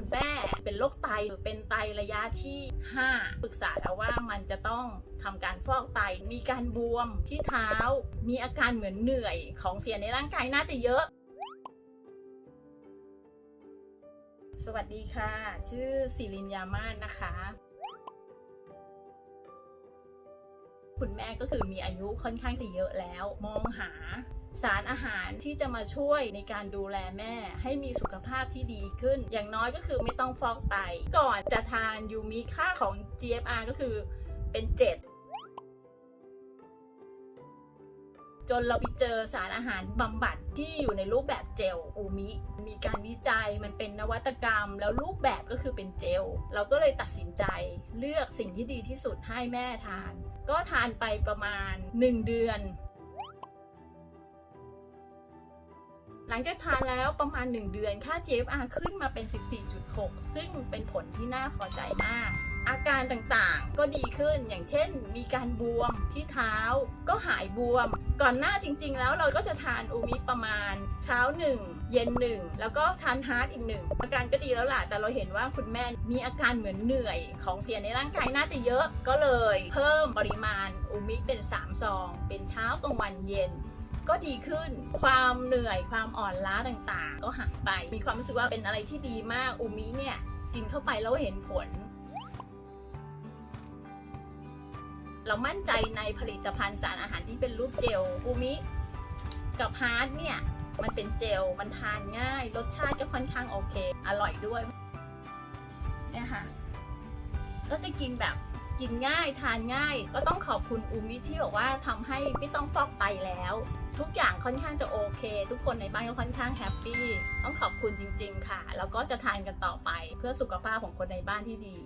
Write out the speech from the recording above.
คุณแม่เป็นโรคไตหรือเป็นไตระยะที่ 5 ปรึกษาแล้วว่ามันจะต้องทำการฟอกไต มีการบวมที่เท้า มีอาการเหมือนเหนื่อยของเสียในร่างกายน่าจะเยอะ สวัสดีค่ะ ชื่อศิรินยามาศนะคะ คุณแม่ก็คือมีอายุค่อนข้างจะเยอะแล้ว มองหาสารอาหารที่จะมาช่วยในการดูแลแม่ให้มีสุขภาพที่ดีขึ้น อย่างน้อยก็คือไม่ต้องฟอกไต ก่อนจะทานยูมิค่าของ GFR ก็คือเป็น 7 จนเราไปเจอสารอาหารบำบัดที่อยู่ในรูปแบบเจลอูมิ มีการวิจัยมันเป็นนวัตกรรม แล้วรูปแบบก็คือเป็นเจล เราก็เลยตัดสินใจเลือกสิ่งที่ดีที่สุดให้แม่ทาน ก็ทานไปประมาณ 1 เดือน หลังจากทานแล้วประมาณ 1 เดือนค่า GFR ขึ้นมาเป็น 14.6 ซึ่งเป็นผลที่น่าพอใจมากอาการต่างๆ ก็ดีขึ้น อย่างเช่น มีการบวมที่เท้า ก็หายบวม ก่อนหน้าจริง ๆ แล้วเราก็จะทานอูมิประมาณเช้า1เย็น1แล้วก็ทานฮาร์ดอีกหนึ่งอาการก็ดีแล้วล่ะ แต่เราเห็นว่าคุณแม่มีอาการเหมือนเหนื่อยของเสียในร่างกายน่าจะเยอะก็เลยเพิ่มปริมาณอูมิเป็น 3 ซอง เป็นเช้ากลางวันเย็นก็ดีขึ้น ความเหนื่อย ความอ่อนล้าต่างๆ ก็หายไป มีความรู้สึกว่าเป็นอะไรที่ดีมาก อูมิเนี่ย กินเข้าไปแล้วเห็นผล เรามั่นใจในผลิตภัณฑ์สารอาหารที่เป็นรูปเจลอูมิกับฮาร์ดเนี่ยมันเป็นเจลมันทานง่าย รสชาติก็ค่อนข้างโอเค อร่อยด้วยเนี่ยค่ะก็จะกินแบบกินง่ายทานง่าย ก็ต้องขอบคุณอูมิที่บอกว่าทำให้ไม่ต้องฟอกไตแล้ว ทุกอย่างค่อนข้างจะโอเค ทุกคนในบ้านก็ค่อนข้างแฮปปี้ต้องขอบคุณจริง ๆ ค่ะ แล้วก็จะทานกันต่อไปเพื่อสุขภาพของคนในบ้านที่ดี